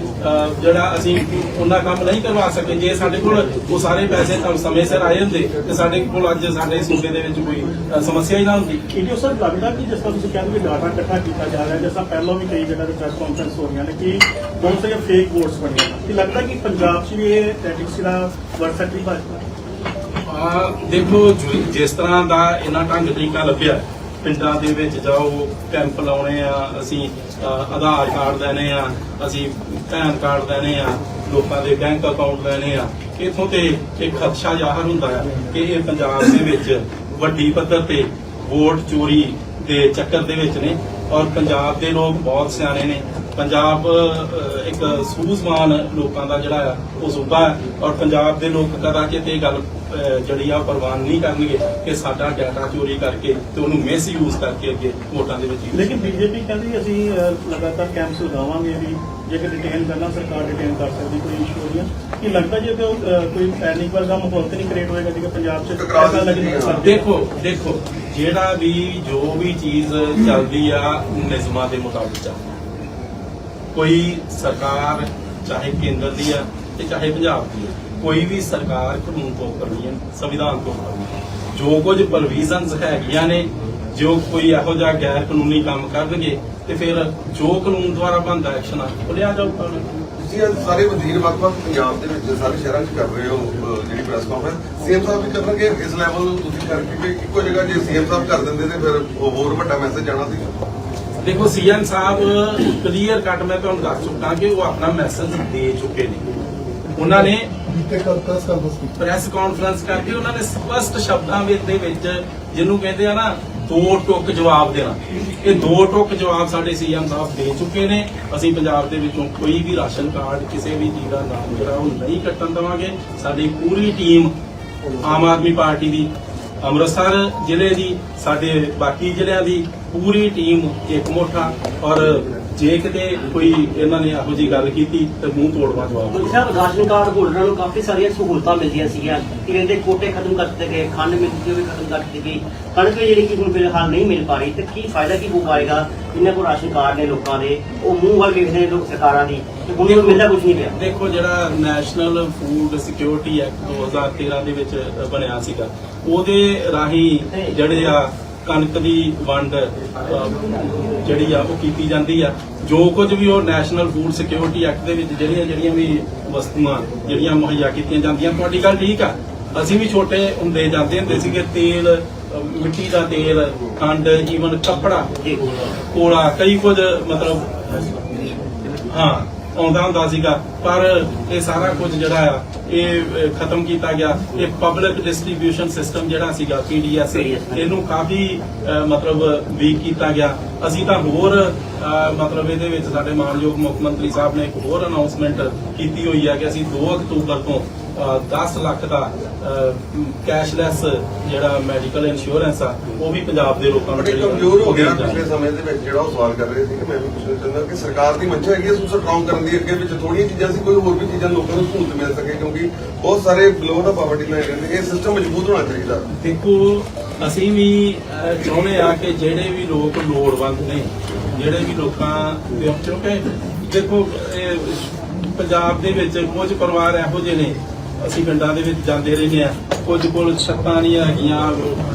ਜਿਹੜਾ ਅਸੀਂ ਉਹਨਾਂ ਕੰਮ ਨਹੀਂ ਕਰਵਾ ਸਕੇ ਜੇ ਸਾਡੇ ਕੋਲ ਉਹ ਸਾਰੇ ਪੈਸੇ ਤਾਂ ਸਮੇਂ ਸਿਰ ਆਏ ਹੁੰਦੇ ਤੇ ਸਾਡੇ ਕੋਲ ਅੱਜ ਸਾਡੇ ਸੂਬੇ ਦੇ ਵਿੱਚ ਕੋਈ ਸਮੱਸਿਆ ਹੀ ਨਾ ਹੁੰਦੀ। ਇੰਡੀਓ ਸਰ ਲੱਗਦਾ ਕਿ ਜਿਸ ਤਰ੍ਹਾਂ ਤੁਸੀਂ ਕਹਿੰਦੇ ਡਾਟਾ ਇਕੱਠਾ ਕੀਤਾ ਜਾ ਰਿਹਾ ਜਿਸ ਤਰ੍ਹਾਂ ਪਹਿਲਾਂ ਵੀ ਕਈ ਜਗ੍ਹਾ ਤੇ ਪ੍ਰੈਸ ਕਾਨਫਰੰਸ ਹੋ ਰਹੀਆਂ ਨੇ ਕਿ ਬਹੁਤ ਸਾਰੇ ਫੇਕ ਵੋਟਸ ਬਣੇ ਨੇ। ਕਿ ਲੱਗਦਾ ਕਿ ਪੰਜਾਬ 'ਚ ਵੀ ਇਹ ਟੈਕਟਿਕਸ ਜਿਹੜਾ ਵਰਤ ਸਕਦੀ ਭਾਜਪਾ ਆ ਦੇਖੋ ਜਿਸ ਤਰ੍ਹਾਂ ਦਾ ਇਹਨਾਂ ਢੰਗ ਤਰੀਕਾ ਲੱਭਿਆ ਪਿੰਡਾਂ ਦੇ ਵਿੱਚ ਜਾਓ ਕੈਂਪ ਲਾਉਣੇ ਆ, ਅਸੀਂ ਆਧਾਰ ਕਾਰਡ ਲੈਣੇ ਆ, ਅਸੀਂ ਪੈਨ ਕਾਰਡ ਦੇਣੇ ਆ, ਲੋਕਾਂ ਦੇ ਬੈਂਕ ਅਕਾਊਂਟ ਲੈਣੇ ਆ। ਇਥੋਂ ਤੇ ਇੱਕ ਖਦਸ਼ਾ ਜ਼ਾਹਰ ਹੁੰਦਾ ਹੈ ਕਿ ਇਹ ਪੰਜਾਬ ਦੇ ਵਿੱਚ ਵੱਡੀ ਪੱਧਰ ਤੇ ਵੋਟ ਚੋਰੀ ਦੇ ਚੱਕਰ ਦੇ ਵਿੱਚ ਨੇ ਔਰ ਪੰਜਾਬ ਦੇ ਲੋਕ ਬਹੁਤ ਸਿਆਣੇ ਨੇ। ਪੰਜਾਬ ਇੱਕ ਸੂਝਵਾਨ ਲੋਕਾਂ ਦਾ ਜਿਹੜਾ ਆ ਉਹ ਸੂਬਾ ਹੈ ਔਰ ਪੰਜਾਬ ਦੇ ਲੋਕ ਕਦਾਚਿਤ ਇਹ ਗੱਲ ਜਿਹੜੀ ਆ ਪ੍ਰਵਾਨ ਨਹੀਂ ਕਰਨਗੇ ਕਿ ਸਾਡਾ ਡਾਟਾ ਚੋਰੀ ਕਰਕੇ ਤੇ ਉਹਨੂੰ ਮਿਸਯੂਜ਼ ਕਰਕੇ ਅੱਗੇ ਵੋਟਾਂ ਦੇ ਵਿੱਚ ਲੇਕਿਨ ਬੀਜੇਪੀ ਕਹਿੰਦੀ ਅਸੀਂ ਲਗਾਤਾਰ ਕੈਂਪਸ ਲਗਾਵਾਂਗੇ ਵੀ ਜੇਕਰ ਡਿਟੇਨ ਕਰਨਾ ਸਰਕਾਰ ਡਿਟੇਨ ਕਰ ਸਕਦੀ ਕੋਈ ਇਸ਼ੂ ਹੋ ਰਿਹਾ ਕੀ ਲੱਗਦਾ ਜੇ ਕੋਈ ਪੈਨਿਕ ਵਰਗਾ ਮਾਹੌਲ ਤੇ ਨਹੀਂ ਕ੍ਰੀਏਟ ਹੋਏਗਾ ਕਿ ਪੰਜਾਬ 'ਚ ਦੀ ਕਿ ਦੇਖੋ ਦੇਖੋ ਜਿਹੜਾ ਵੀ ਜੋ ਵੀ ਚੀਜ਼ ਚੱਲਦੀ ਆ ਨਿਯਮਾਂ ਦੇ ਮੁਤਾਬਿਕ ਚੱਲਦੀ ਕੋਈ ਸਰਕਾਰ, ਚਾਹੇ ਕੇਂਦਰ ਦੀ ਆ ਤੇ ਚਾਹੇ ਪੰਜਾਬ ਦੀ ਆ, ਕੋਈ ਵੀ ਸਰਕਾਰ ਕਾਨੂੰਨ ਤੋਂ ਉੱਪਰ ਨਹੀਂ ਹੈ, ਸੰਵਿਧਾਨ ਤੋਂ ਉੱਪਰ ਨਹੀਂ ਜੋ ਕੁਝ ਪ੍ਰੋਵੀਜ਼ਨਸ ਹੈਗੀਆਂ ਨੇ, ਜੋ ਕੋਈ ਇਹੋ ਜਿਹਾ ਗੈਰ ਕਾਨੂੰਨੀ ਕੰਮ ਕਰਨਗੇ ਤੇ ਫਿਰ ਜੋ ਕਾਨੂੰਨ ਦੁਆਰਾ ਬਣਦਾ ਐਕਸ਼ਨ ਆ, ਉਹ ਲਿਆ ਜਾਊਗਾ ਤੁਸੀਂ ਸਾਰੇ ਵਜ਼ੀਰ ਵੱਖ-ਵੱਖ ਪੰਜਾਬ ਦੇ ਵਿੱਚ, ਸਾਰੇ ਸ਼ਹਿਰਾਂ 'ਚ ਕਰ ਰਹੇ ਹੋ ਜਿਹੜੀ ਪ੍ਰੈਸ ਕਾਨਫਰੰਸ ਸੀਐਮ ਸਾਹਿਬ ਵੀ ਕਰਨਗੇ ਇਸ ਲੈਵਲ ਨੂੰ ਤੁਸੀਂ ਕਰਕੇ ਕਿ ਇੱਕੋ ਜਗ੍ਹਾ ਜੇ ਸੀਐਮ ਸਾਹਿਬ ਕਰ ਦਿੰਦੇ ਤੇ ਫਿਰ ਉਹ ਹੋਰ ਵੱਡਾ ਮੈਸੇਜ ਜਾਣਾ ਸੀ ਦੇਖੋ ਸੀਐਮ ਸਾਹਿਬ ਕਲੀਅਰ ਕੱਟ ਮੈਂ ਤੁਹਾਨੂੰ ਦੱਸ ਚੁੱਕਾ ਕਿ ਉਹ ਆਪਣਾ ਮੈਸੇਜ ਦੇ ਚੁੱਕੇ ਨੇ। ਉਹਨਾਂ ਨੇ ਪ੍ਰੈਸ ਕਾਨਫਰੰਸ ਕੀਤੀ। ਪ੍ਰੈਸ ਕਾਨਫਰੰਸ ਕਰਕੇ ਉਹਨਾਂ ਨੇ ਸਪਸ਼ਟ ਸ਼ਬਦਾਂ ਵਿੱਚ ਦੇ ਵਿੱਚ ਜਿਹਨੂੰ ਕਹਿੰਦੇ ਆ ਨਾ ਦੋ ਟੁਕ ਜਵਾਬ ਦੇਣਾ। ਇਹ ਦੋ ਟੁਕ ਜਵਾਬ ਸਾਡੇ ਸੀਐਮ ਸਾਹਿਬ ਦੇ ਚੁੱਕੇ ਨੇ। ਅਸੀਂ ਪੰਜਾਬ ਦੇ ਵਿੱਚੋਂ ਕੋਈ ਵੀ ਰਾਸ਼ਨ ਕਾਰਡ ਕਿਸੇ ਵੀ ਚੀਜ਼ ਦਾ ਨਾਮ ਜਿਹੜਾ ਉਹ ਨਹੀਂ ਕੱਟਣ ਦੇਵਾਂਗੇ। ਸਾਡੀ ਪੂਰੀ ਟੀਮ ਆਮ ਆਦਮੀ ਪਾਰਟੀ ਦੀ ਅੰਮ੍ਰਿਤਸਰ ਜ਼ਿਲ੍ਹੇ ਦੀ ਸਾਡੇ ਬਾਕੀ ਜ਼ਿਲ੍ਹਿਆਂ ਦੀ ਪੂਰੀ ਟੀਮ ਇੱਕ ਮੋਠਾ ਔਰ ਜੇ ਕਿਤੇ ਕੋਈ ਇਹਨਾਂ ਨੇ ਇਹੋ ਜੀ ਗੱਲ ਕੀਤੀ ਤੇ ਮੂੰਹ ਤੋੜਵਾ ਜਵਾਬ ਮੁਖੀ ਸਾਹਿਬ ਰਾਸ਼ਨ ਕਾਰਡ ਹੋਲਡਰਾਂ ਨੂੰ ਕਾਫੀ ਸਾਰੀਆਂ ਸਹੂਲਤਾਂ ਮਿਲਦੀਆਂ ਸੀਗੀਆਂ। ਕਿਵੇਂ ਦੇ ਕੋਟੇ ਖਤਮ ਕਰ ਦਿੱਤੇ ਗਏ ਖੰਡ ਮਿਲਦੀ ਵੀ ਖਤਮ ਕਰ ਦਿੱਤੀ ਗਈ। ਕਣਕ ਜਿਹੜੀ ਕਿ ਹੁਣ ਫਿਲਹਾਲ ਨਹੀਂ ਮਿਲ ਪਾ ਰਹੀ ਤੇ ਕੀ ਫਾਇਦਾ ਕੀ ਹੋ ਪਾਏਗਾ? ਜਿਨ੍ਹਾਂ ਕੋਲ ਰਾਸ਼ਨ ਕਾਰਡ ਨੇ ਲੋਕਾਂ ਦੇ ਉਹ ਮੂੰਹ ਵੱਲ ਵੇਖਦੇ ਨੇ ਲੋਕ ਸਰਕਾਰਾਂ ਦੀ। ਤੇ ਹੁਣ ਉਹ ਮਿਲਦਾ ਕੁਝ ਨਹੀਂ ਪਿਆ। ਦੇਖੋ ਜਿਹੜਾ ਨੈਸ਼ਨਲ ਫੂਡ ਸਿਕਿਉਰਿਟੀ ਐਕਟ 2013 ਦੇ ਵਿੱਚ ਬਣਿਆ ਸੀਗਾ ਉਹਦੇ ਰਾਹੀਂ ਜਿਹੜੇ ਆ ਕਣਕ ਦੀ ਵੰਡ ਅਹ, ਜਿਹੜੀ ਆ ਉਹ ਕੀਤੀ ਜਾਂਦੀ ਆ। ਜੋ ਕੁਝ ਵੀ ਉਹ ਨੈਸ਼ਨਲ ਫੂਡ ਸਿਕਿਉਰਿਟੀ ਐਕਟ ਦੇ ਵਿੱਚ ਜਿਹੜੀਆਂ ਜਿਹੜੀਆਂ ਵੀ ਵਸਤੂਆਂ ਜਿਹੜੀਆਂ ਮੁਹੱਈਆ ਕੀਤੀਆਂ ਜਾਂਦੀਆਂ ਤੁਹਾਡੀ ਗੱਲ ਠੀਕ ਆ। ਅਸੀਂ ਵੀ ਛੋਟੇ ਹੁੰਦੇ ਜਾਂਦੇ ਹੁੰਦੇ ਸੀਗੇ ਤੇਲ ਮਿੱਟੀ ਦਾ ਤੇਲ ਖੰਡ ਈਵਨ ਕੱਪੜਾ ਜੀ ਕੋਲਾ ਕਈ ਕੁਝ ਮਤਲਬ ਹਾਂ। ਆਉਂਦਾ ਹੁੰਦਾ ਸੀਗਾ ਪਰ ਇਹ ਸਾਰਾ ਕੁਝ ਜਿਹੜਾ ਆ ਇਹ ਖਤਮ ਕੀਤਾ ਗਿਆ। ਇਹ ਪਬਲਿਕ ਡਿਸਟ੍ਰੀਬਿਊਸ਼ਨ ਸਿਸਟਮ ਜਿਹੜਾ ਸੀਗਾ ਪੀਡੀਐਸ ਇਹਨੂੰ ਕਾਫੀ ਮਤਲਬ ਵੀਕ ਕੀਤਾ ਗਿਆ। ਅਸੀਂ ਤਾਂ ਹੋਰ ਮਤਲਬ ਇਹਦੇ ਵਿੱਚ ਸਾਡੇ ਮਾਨਯੋਗ ਮੁੱਖ ਮੰਤਰੀ ਸਾਹਿਬ ਨੇ ਇੱਕ ਹੋਰ ਅਨਾਉਂਸਮੈਂਟ ਕੀਤੀ ਹੋਈ ਹੈ ਕਿ ਅਸੀਂ 2 ਅਕਤੂਬਰ ਤੋਂ 10 ਲੱਖ ਦਾ ਕੈਸ਼ਲੈਸ ਜਿਹੜਾ ਮੈਡੀਕਲ ਇੰਸ਼ੋਰੈਂਸ ਆ ਉਹ ਵੀ ਪੰਜਾਬ ਦੇ ਲੋਕਾਂ ਨੂੰ ਬੜੇ ਕਮਜ਼ੋਰ ਹੋ ਗਿਆ ਪਿਛਲੇ ਸਮੇਂ ਦੇ ਵਿੱਚ ਜਿਹੜਾ ਉਹ ਸਵਾਲ ਕਰ ਰਹੇ ਸੀ ਕਿ ਮੈਂ ਵੀ ਪੁੱਛਣਾ ਚਾਹੁੰਦਾ ਕਿ ਸਰਕਾਰ ਦੀ ਮੰਸ਼ਾ ਹੈਗੀ ਇਸ ਨੂੰ ਸਟਰੋਂਗ ਕਰਨ ਦੀ ਅੱਗੇ ਵਿੱਚ ਥੋੜੀਆਂ ਚੀਜ਼ਾਂ ਸੀ ਕੋਈ ਹੋਰ ਵੀ ਚੀਜ਼ਾਂ ਲੋਕਾਂ ਨੂੰ ਸਹੂਲਤ ਮਿਲ ਸਕੇ ਕਿਉਂਕਿ ਬਹੁਤ ਸਾਰੇ ਬਿਲੋ ਦਾ ਪਾਵਰਟੀ ਲਾਈਨ ਰਹਿੰਦੇ ਇਹ ਸਿਸਟਮ ਮਜ਼ਬੂਤ ਹੋਣਾ ਚਾਹੀਦਾ। ਦੇਖੋ ਅਸੀਂ ਵੀ ਚਾਹੁੰਦੇ ਆ ਕਿ ਜਿਹੜੇ ਵੀ ਲੋਕ ਲੋੜਵੰਦ ਨੇ ਜਿਹੜੇ ਵੀ ਲੋਕਾਂ ਦੇ ਕਿਉਂਕਿ ਦੇਖੋ ਪੰਜਾਬ ਦੇ ਵਿੱਚ ਕੁਝ ਪਰਿਵਾਰ ਇਹੋ ਜਿਹੇ ਨੇ ਅਸੀਂ ਪਿੰਡਾਂ ਦੇ ਵਿੱਚ ਜਾਂਦੇ ਰਹਿੰਦੇ ਆ ਕੁਝ ਕੋਲ ਛੱਤਾਂ ਨਹੀਂ ਹੈਗੀਆਂ,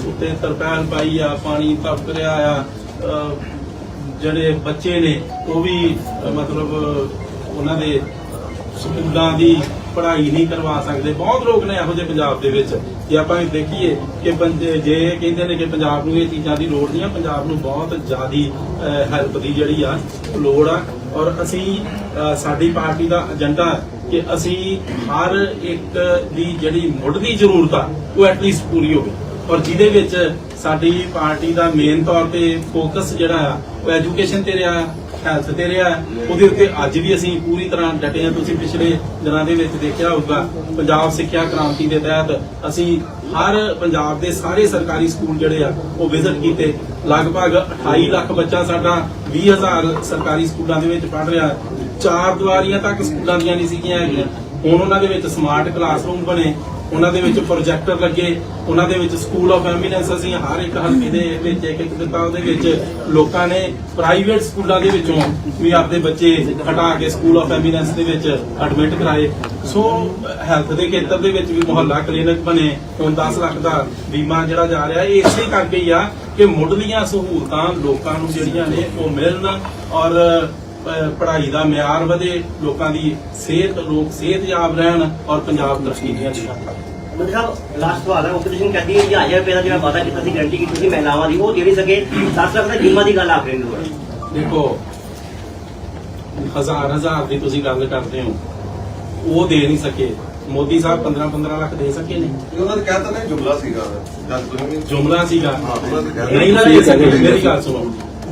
ਉੱਤੇ ਤਰਪਾਲ ਪਾਈ ਆ, ਪਾਣੀ ਟਪਕ ਰਿਹਾ ਆ। ਜਿਹੜੇ ਬੱਚੇ ਨੇ, ਉਹ ਵੀ ਮਤਲਬ, ਉਹਨਾਂ ਦੇ ਸਕੂਲਾਂ ਦੀ ਪੜ੍ਹਾਈ ਨਹੀਂ ਕਰਵਾ ਸਕਦੇ। ਬਹੁਤ ਲੋਕ ਨੇ ਇਹੋ ਜਿਹੇ ਪੰਜਾਬ ਦੇ ਵਿੱਚ। ਜੇ ਆਪਾਂ ਇਹ ਦੇਖੀਏ ਕਿ ਬੰਦੇ ਜੇ ਕਹਿੰਦੇ ਨੇ ਕਿ ਪੰਜਾਬ ਨੂੰ ਇਹ ਚੀਜ਼ਾਂ ਦੀ ਲੋੜ ਨਹੀਂ ਆ, ਪੰਜਾਬ ਨੂੰ ਬਹੁਤ ਜ਼ਿਆਦੀ ਹੈਲਪ ਦੀ ਜਿਹੜੀ ਆ, ਲੋੜ ਆ। ਔਰ ਅਸੀਂ ਸਾਡੀ ਪਾਰਟੀ ਦਾ ਏਜੰਡਾ ਕਿ ਅਸੀਂ ਹਰ ਇੱਕ ਦੀ ਜਿਹੜੀ ਮੁੱਢਲੀ ਜ਼ਰੂਰਤ ਆ, ਉਹ ਐਟਲੀਸਟ ਪੂਰੀ ਹੋਵੇ। ਔਰ ਜਿਹਦੇ ਵਿੱਚ ਸਾਡੀ ਪਾਰਟੀ ਦਾ ਮੇਨ ਤੌਰ ਤੇ ਫੋਕਸ ਜਿਹੜਾ ਆ, ਉਹ ਐਜੂਕੇਸ਼ਨ ਤੇ ਰਿਹਾ ਹੈਲਥ ਤੇ ਰਿਹਾ। ਉਹਦੇ ਉੱਤੇ ਅੱਜ ਵੀ ਅਸੀਂ ਪੂਰੀ ਤਰ੍ਹਾਂ ਡਟੇ ਹਾਂ। ਤੁਸੀਂ ਪਿਛਲੇ ਦਿਨਾਂ ਦੇ ਵਿੱਚ ਦੇਖਿਆ ਹੋਊਗਾ, ਪੰਜਾਬ ਸਿੱਖਿਆ ਕ੍ਰਾਂਤੀ ਦੇ ਤਹਿਤ ਅਸੀਂ ਹਰ ਪੰਜਾਬ ਦੇ ਸਾਰੇ ਸਰਕਾਰੀ ਸਕੂਲ ਜਿਹੜੇ ਆ, ਉਹ ਵਿਜ਼ਿਟ ਕੀਤੇ। ਲਗਭਗ 28 ਲੱਖ ਬੱਚਾ ਸਾਡਾ 20000 ਸਰਕਾਰੀ ਸਕੂਲਾਂ ਦੇ ਵਿੱਚ ਪੜ੍ਹ ਰਿਹਾ। ਚਾਰ ਦੀਵਾਰੀਆਂ ਤੱਕ ਸਕੂਲਾਂ ਦੀਆਂ ਨਹੀਂ ਸੀਗੀਆਂ ਹੈਗੀਆਂ। ਹੁਣ ਉਹਨਾਂ ਦੇ ਵਿੱਚ ਸਮਾਰਟ ਕਲਾਸਰੂਮ ਬਣੇ, ਉਹਨਾਂ ਦੇ ਵਿੱਚ ਪ੍ਰੋਜੈਕਟਰ ਲੱਗੇ, ਉਹਨਾਂ ਦੇ ਵਿੱਚ ਸਕੂਲ ਆਫ ਐਮੀਨੈਂਸ ਅਸੀਂ ਹਰ ਇੱਕ ਹਲਕੇ ਦੇ ਵਿੱਚ ਇੱਕ ਇੱਕ ਦਿੱਤਾ, ਉਹਦੇ ਵਿੱਚ ਲੋਕਾਂ ਨੇ ਪ੍ਰਾਈਵੇਟ ਸਕੂਲਾਂ ਦੇ ਵਿੱਚੋਂ ਵੀ ਆਪਦੇ ਬੱਚੇ ਹਟਾ ਕੇ ਸਕੂਲ ਆਫ ਐਮੀਨੈਂਸ ਦੇ ਵਿੱਚ ਐਡਮਿਟ ਕਰਾਏ। ਸੋ ਹੈਲਥ ਦੇ ਖੇਤਰ ਦੇ ਵਿੱਚ ਵੀ ਮੁਹੱਲਾ ਕਲੀਨਿਕ ਬਣੇ, ਹੁਣ 10 ਲੱਖ ਦਾ ਬੀਮਾ ਜਿਹੜਾ ਜਾ ਰਿਹਾ, ਇਹ ਇਸੇ ਕਰਕੇ ਹੀ ਆ ਕਿ ਮੁੱਢਲੀਆਂ ਸਹੂਲਤਾਂ ਲੋਕਾਂ ਨੂੰ ਜਿਹੜੀਆਂ ਨੇ ਉਹ ਮਿਲਣ ਔਰ ਪੜ੍ਹਾਈ ਦਾ ਮਿਆਰ ਵਧੇ ਲੋਕਾਂ ਦੀ ਸਿਹਤ ਲੋਕ ਸਿਹਤਯਾਬ ਰਹਿਣ ਔਰ ਪੰਜਾਬ ਤਰੱਕੀ ਦੀਆਂ ਦਿਸ਼ਾ ਮੰਤਰੀ ਸਾਹਿਬ ਲਾਸਟ ਸਵਾਲ ਹੈ ਆਪੋਜੀਸ਼ਨ ਕਹਿੰਦੀ ਹੈ ਕਿ 1000 ਰੁਪਏ ਦਾ ਜਿਹੜਾ ਵਾਅਦਾ ਕੀਤਾ ਸੀ ਗਾਰੰਟੀ ਕੀਤੀ ਸੀ ਮਹਿਲਾਵਾਂ ਦੀ ਉਹ ਦੇ ਨਹੀਂ ਸਕੇ। 7 ਲੱਖ ਦਾ ਬੀਮਾ ਦੀ ਗੱਲ ਆਖ ਰਹੇ ਨੇ ਦੇਖੋ ਹਜ਼ਾਰ ਹਜ਼ਾਰ ਦੀ ਤੁਸੀਂ ਗੱਲ ਕਰਦੇ ਹੋ ਉਹ ਦੇ ਨਹੀਂ ਸਕੇ। ਮੋਦੀ ਸਾਹਿਬ 15 15 ਲੱਖ ਦੇ ਸਕੇ ਨੇ। ਉਹਨਾਂ ਨੇ ਕਹਿਤਾ ਨਾ ਜੁਮਲਾ ਸੀਗਾ। ਜਦ ਤੁਸੀਂ ਜੁਮਲਾ ਸੀਗਾ। ਨਹੀਂ ਨਾ ਦੇ ਸਕੇ ਮੇਰੀ ਗੱਲ ਸੁਣੋ।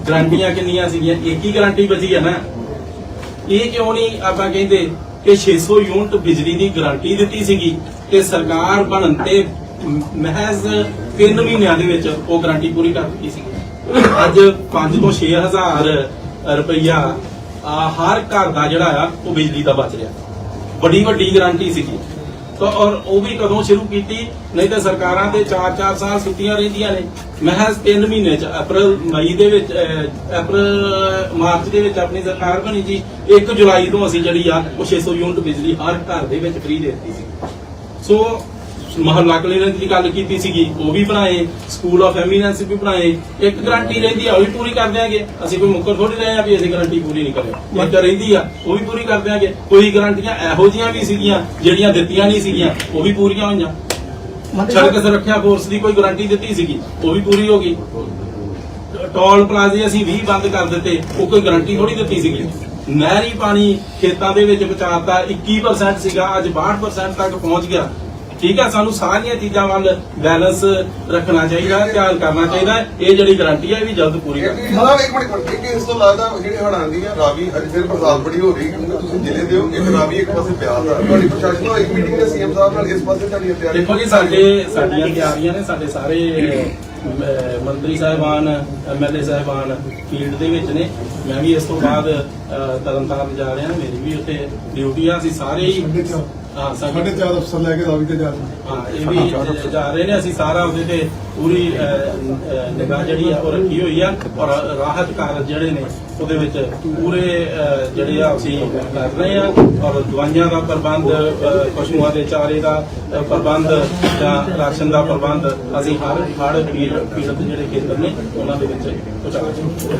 ਗਰੰਟੀਆਂ ਕਿੰਨੀਆਂ ਸੀਗੀਆਂ? ਇੱਕ ਹੀ ਗਰੰਟੀ ਬਚੀ ਹੈ ਨਾ। ਇਹ ਕਿਉਂ ਨਹੀਂ ਆਪਾਂ ਕਹਿੰਦੇ ਕਿ 600 ਯੂਨਿਟ ਬਿਜਲੀ ਦੀ ਗਾਰੰਟੀ ਦਿੱਤੀ ਸੀਗੀ ਤੇ ਸਰਕਾਰ ਬਣਨ ਤੇ ਮਹਿਜ਼ 3 ਮਹੀਨਿਆਂ ਦੇ ਵਿੱਚ ਉਹ ਗਰੰਟੀ ਪੂਰੀ ਕਰ ਦਿੱਤੀ ਸੀ। ਅੱਜ 5 ਤੋਂ 6000 ਰੁਪਈਆ ਆ ਹਰ ਘਰ ਦਾ ਜਿਹੜਾ ਆ, ਉਹ ਬਿਜਲੀ ਦਾ ਬਚ ਰਿਹਾ। ਵੱਡੀ ਵੱਡੀ ਗਰੰਟੀ ਸੀਗੀ। ਤਾਂ ਔਰ ਉਹ ਵੀ ਕਦੋਂ ਸ਼ੁਰੂ ਕੀਤੀ, ਨਹੀਂ ਤਾਂ ਸਰਕਾਰਾਂ ਤੇ 4-4 ਸਾਲ ਸੁੱਤੀਆਂ ਰਹਿੰਦੀਆਂ ਨੇ। ਮਹਿਜ਼ 3 ਮਹੀਨੇ ਚ, ਅਪ੍ਰੈਲ, ਮਈ ਦੇ ਵਿੱਚ ਅਪ੍ਰੈਲ, ਮਾਰਚ ਦੇ ਵਿੱਚ ਆਪਣੀ ਸਰਕਾਰ ਬਣੀ ਜੀ 1 ਜੁਲਾਈ ਤੋਂ ਅਸੀਂ ਜਿਹੜੀ ਆ, ਉਹ 600 ਯੂਨਿਟ ਬਿਜਲੀ ਹਰ ਘਰ ਦੇ ਵਿੱਚ ਫ੍ਰੀ ਦੇ ਦਿੱਤੀ ਸੀ। ਸੋ ਮਹੱਲਾ ਕਲੀਨਿਕ ਦੀ ਗੱਲ ਕੀਤੀ ਸੀਗੀ ਉਹ ਵੀ ਬਣਾਏ ਸਕੂਲ ਆਫ ਐਮੀਨੈਂਸ ਵੀ ਬਣਾਏ ਇੱਕ ਗਾਰੰਟੀ ਰਹਿੰਦੀ ਆ ਉਹ ਵੀ ਪੂਰੀ ਕਰ ਦਿਆਂਗੇ। ਅਸੀਂ ਕੋਈ ਮੁੱਕਰ ਥੋੜੀ ਰਹੇ ਆ ਵੀ ਅਸੀਂ ਗਾਰੰਟੀ ਪੂਰੀ ਨਹੀਂ ਕਰੇ ਇੱਕ ਰਹਿੰਦੀ ਆ ਉਹ ਵੀ ਪੂਰੀ ਕਰ ਦਿਆਂਗੇ। ਕੋਈ ਗਾਰੰਟੀਆਂ ਇਹੋ ਜੀਆਂ ਵੀ ਸੀਗੀਆਂ ਜਿਹੜੀਆਂ ਦਿੱਤੀਆਂ ਨਹੀਂ ਸੀਗੀਆਂ ਉਹ ਵੀ ਪੂਰੀਆਂ ਹੋਈਆਂ। ਸੜਕ ਸੁਰੱਖਿਆ ਫੋਰਸ ਦੀ ਕੋਈ ਗਾਰੰਟੀ ਦਿੱਤੀ ਸੀਗੀ ਉਹ ਵੀ ਪੂਰੀ ਹੋ ਗਈ। ਟੋਲ ਪਲਾਜ਼ੇ ਅਸੀਂ 20 ਬੰਦ ਕਰ ਦਿੱਤੇ ਉਹ ਕੋਈ ਗਾਰੰਟੀ ਥੋੜੀ ਦਿੱਤੀ ਸੀਗੀ। ਨਹਿਰੀ ਪਾਣੀ ਖੇਤਾਂ ਦੇ ਵਿੱਚ ਪਹੁੰਚਾਤਾ 21% ਸੀਗਾ ਅੱਜ 62% ਤੱਕ ਪਹੁੰਚ ਗਿਆ। ਠੀਕ ਹੈ ਸਾਨੂੰ ਸਾਰੀਆਂ ਚੀਜ਼ਾਂ ਵੱਲ ਬੈਲੈਂਸ ਰੱਖਣਾ ਚਾਹੀਦਾ ਧਿਆਨ ਕਰਨਾ ਚਾਹੀਦਾ। ਇਹ ਜਿਹੜੀ ਗਾਰੰਟੀ ਹੈ ਇਹ ਵੀ ਜਲਦ ਪੂਰੀ ਕਰ ਮਤਲਬ ਇੱਕ ਮਿੰਟ ਇੱਕ ਮਿੰਟ, ਇਸ ਤੋਂ ਲੱਗਦਾ ਜਿਹੜੀ ਹੜਾਂ ਦੀ ਆ ਰਾਵੀ ਅੱਜ ਫਿਰ ਬਰਸਾਤ ਬੜੀ ਹੋ ਰਹੀ ਕਿਉਂਕਿ ਤੁਸੀਂ ਜ਼ਿਲ੍ਹੇ ਦੇ ਹੋ ਇੱਕ ਰਾਵੀ ਇੱਕ ਪਾਸੇ ਪਿਆਰ ਦਾ ਤੁਹਾਡੀ ਪ੍ਰਸ਼ਾਸਨ ਨਾਲ ਇੱਕ ਮੀਟਿੰਗ ਹੈ ਸੀਐਮ ਸਾਹਿਬ ਨਾਲ ਇਸ ਪਾਸੇ ਤੁਹਾਡੀ ਤਿਆਰੀ ਦੇਖੋ ਜੀ ਸਾਡੇ ਸਾਡੀਆਂ ਤਿਆਰੀਆਂ ਨੇ ਸਾਡੇ ਸਾਰੇ ਮੰਤਰੀ ਸਾਹਿਬਾਨ ਐਮਐਲਏ ਸਾਹਿਬਾਨ ਫੀਲਡ ਦੇ ਵਿੱਚ ਨੇ। ਮੈਂ ਵੀ ਇਸ ਤੋਂ ਬਾਅਦ ਤਰਨਤਾਰਨ ਜਾ ਰਿਹਾ ਮੇਰੀ ਵੀ ਉੱਥੇ ਡਿਊਟੀ ਆ ਅਸੀਂ ਸਾਰੇ ਹੀ ਹਾਂ ਸਾਢੇ ਸਾਡੇ ਚਾਰ ਅਫਸਰ ਲੈ ਕੇ ਰਾਵੀ ਤੇ ਜਾ ਰਹੇ ਹਾਂ ਇਹ ਵੀ ਜਾ ਰਹੇ ਨੇ ਅਸੀਂ ਸਾਰਾ ਉਹਦੇ ਤੇ ਪੂਰੀ ਨਿਗਾਹ ਜਿਹੜੀ ਆ ਉਹ ਰੱਖੀ ਹੋਈ ਆ ਔਰ ਰਾਹਤ ਕਾਰਜ ਜਿਹੜੇ ਨੇ ਉਹਦੇ ਵਿੱਚ ਪੂਰੇ ਅਹ, ਜਿਹੜੇ ਆ ਅਸੀਂ ਕਰ ਰਹੇ ਆ ਔਰ ਦਵਾਈਆਂ ਦਾ ਪ੍ਰਬੰਧ ਅਹ, ਪਸ਼ੂਆਂ ਦੇ ਚਾਰੇ ਦਾ ਅਹ, ਪ੍ਰਬੰਧ ਜਾਂ ਰਾਸ਼ਨ ਦਾ ਪ੍ਰਬੰਧ ਅਸੀਂ ਹਰ ਹੜ ਪੀੜਤ ਜਿਹੜੇ ਖੇਤਰ ਨੇ ਉਹਨਾਂ ਦੇ ਵਿੱਚ ਪਹੁੰਚਾ ਰਹੇ ਹਾਂ।